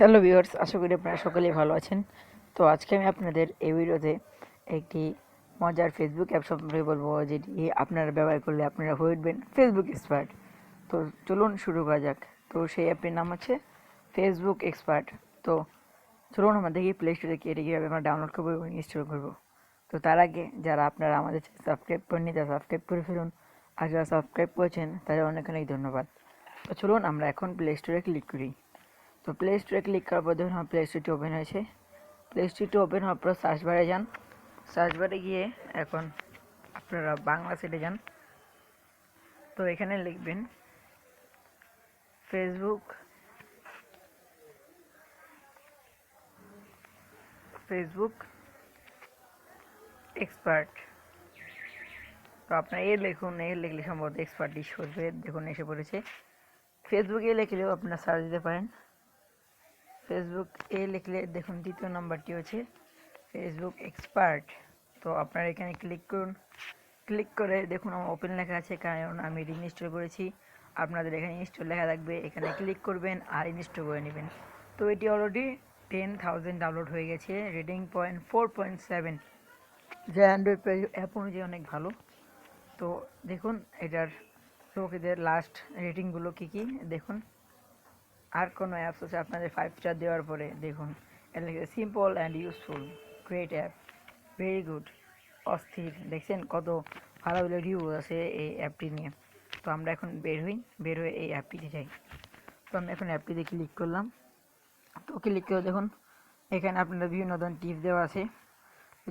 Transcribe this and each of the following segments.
Hello viewers আশা করি আপনারা সকলেই ভালো আছেন। তো আজকে আমি আপনাদের এই ভিডিওতে একটি মজার ফেসবুক অ্যাপ সম্পর্কে বলব, যেটি আপনারা ব্যবহার করলে আপনারা হয়ে উঠবেন ফেসবুক এক্সপার্ট তো চলুন শুরু করা যাক। তো সেই অ্যাপটির নাম হচ্ছে ফেসবুক এক্সপার্ট তো চলুন আমরা দেখি প্লে স্টোরে কি এটি কীভাবে আমরা ডাউনলোড করব এবং ইনস্টল করব। তো তার আগে যারা আপনারা আমাদের সাবস্ক্রাইব করেননি, তারা সাবস্ক্রাইব করে ফেলুন। আর যারা সাবস্ক্রাইব করেছেন, তাদের অনেক অনেক ধন্যবাদ। তো চলুন আমরা এখন প্লে স্টোরে ক্লিক করি। তো প্লে স্টোরে ক্লিক করার পর দেখুন প্লে স্টোরটি ওপেন হয়েছে। প্লে স্টোরটি ওপেন হওয়ার পর সার্চ বারে যান। সার্চ বারে গিয়ে এখন আপনারা বাংলা সেটে যান। তো এখানে লিখবেন ফেসবুক ফেসবুক এক্সপার্ট তো আপনার এর লিখুন এর লিখলে সম্ভবত এক্সপার্ট ডিশ করবে দেখুন, এসে পড়েছে। ফেসবুকে লিখলেও আপনারা সার্চ দিতে পারেন। ফেসবুক এ লিখলে দেখুন দ্বিতীয় নাম্বারটি হচ্ছে ফেসবুক এক্সপার্ট তো আপনারা এখানে ক্লিক করুন। ক্লিক করে দেখুন আমার ওপেন লেখা আছে, কারণ আমি এটি ইনস্টল করেছি। আপনাদের এখানে ইনস্টল লেখা থাকবে, এখানে ক্লিক করবেন আর ইনস্টল করে নেবেন। তো এটি অলরেডি টেন থাউজেন্ড ডাউনলোড হয়ে গেছে rating point four point seven যা অ্যান্ড্রয়েড অ্যাপ অনুযায়ী অনেক ভালো। তো দেখুন, এটার লোকেদের লাস্ট রেটিংগুলো কী কী? দেখুন। আর কোনো অ্যাপস আছে আপনাদের ফাইভ স্টার দেওয়ার পরে দেখুন। Simple and useful great app very good অস্থির। দেখছেন কত ভালো ভালো রিভিউ আছে এই অ্যাপটি নিয়ে। তো আমরা এখন বের হই, বের হয়ে এই অ্যাপটিতে যাই। তো আমি এখন অ্যাপটিতে ক্লিক করলাম। তো ক্লিক করে দেখুন, এখানে আপনারা বিভিন্ন ধরনের টিপস দেওয়া আছে।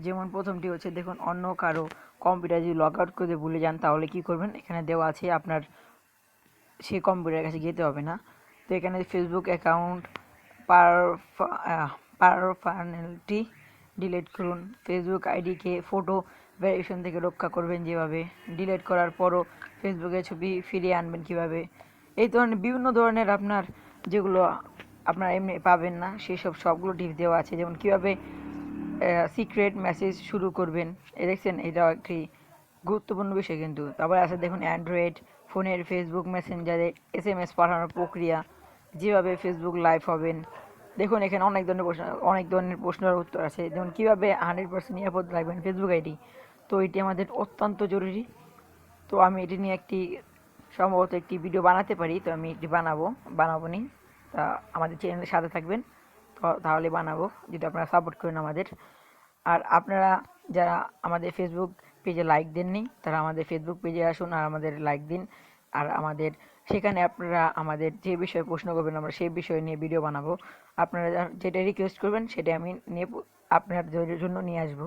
যেমন প্রথমটি হচ্ছে দেখুন, অন্য কারও কম্পিউটার যদি লগ আউট করে ভুলে যান, তাহলে কি করবেন? এখানে দেওয়া আছে আপনার সেই কম্পিউটারের কাছে যেতে হবে না। তো এখানে ফেসবুক অ্যাকাউন্ট পার পারফার্নেলিটি ডিলিট করুন। ফেসবুক আইডিকে ফটো ভ্যারিয়েশন থেকে রক্ষা করবেন যেভাবে। ডিলিট করার পরও ফেসবুকে ছবি ফিরিয়ে আনবেন কীভাবে। এই ধরনের বিভিন্ন ধরনের আপনার যেগুলো আপনারা এমনি পাবেন না সেই সব সবগুলো টিপস দেওয়া আছে। যেমন কীভাবে সিক্রেট মেসেজ শুরু করবেন। এ দেখছেন, এটা একটি গুরুত্বপূর্ণ বিষয় কিন্তু। তারপরে আছে দেখুন অ্যান্ড্রয়েড ফোনের ফেসবুক মেসেঞ্জারে এস এম এস পাঠানোর প্রক্রিয়া। যেভাবে ফেসবুক লাইভ হবেন, দেখুন এখানে অনেক ধরনের প্রশ্ন, অনেক ধরনের প্রশ্নের উত্তর আছে। যেমন, কীভাবে হান্ড্রেড পার্সেন্ট নিরাপদ রাখবেন ফেসবুক আইডি তো এটি আমাদের অত্যন্ত জরুরি। তো আমি এটি নিয়ে একটি, সম্ভবত একটি ভিডিও বানাতে পারি, তো আমি এটি বানাবো বানাবো নি। তা আমাদের চ্যানেলের সাথে থাকবেন, তো তাহলে বানাবো, যদি আপনারা সাপোর্ট করেন আমাদের। আর আপনারা যারা আমাদের ফেসবুক পেজে লাইক দেননি, তারা আমাদের ফেসবুক পেজে আসুন আর আমাদের লাইক দিন। আর আমাদের, সেখানে আপনারা আমাদের যে বিষয়ে প্রশ্ন করবেন, আমরা সেই বিষয় নিয়ে ভিডিও বানাবো। আপনারা যেটা রিকোয়েস্ট করবেন, সেটা আমি নিয়ে আপনাদের জন্য নিয়ে আসব।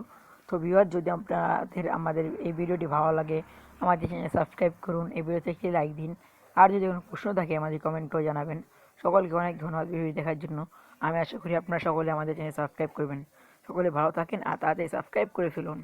তো ভিউয়ার যদি আপনাদের, আমাদের এই ভিডিওটি ভালো লাগে, আমাদের চ্যানেল সাবস্ক্রাইব করুন, এই ভিডিওতে একটি লাইক দিন। আর যদি কোনো প্রশ্ন থাকে, আমাদের কমেন্ট করে জানাবেন। সকলকে অনেক ধন্যবাদ ভিডিও দেখার জন্য। আমি আশা করি আপনারা সকলে আমাদের চ্যানেল সাবস্ক্রাইব করবেন। সকলে ভালো থাকেন আর তাড়াতাড়ি সাবস্ক্রাইব করে ফেলুন।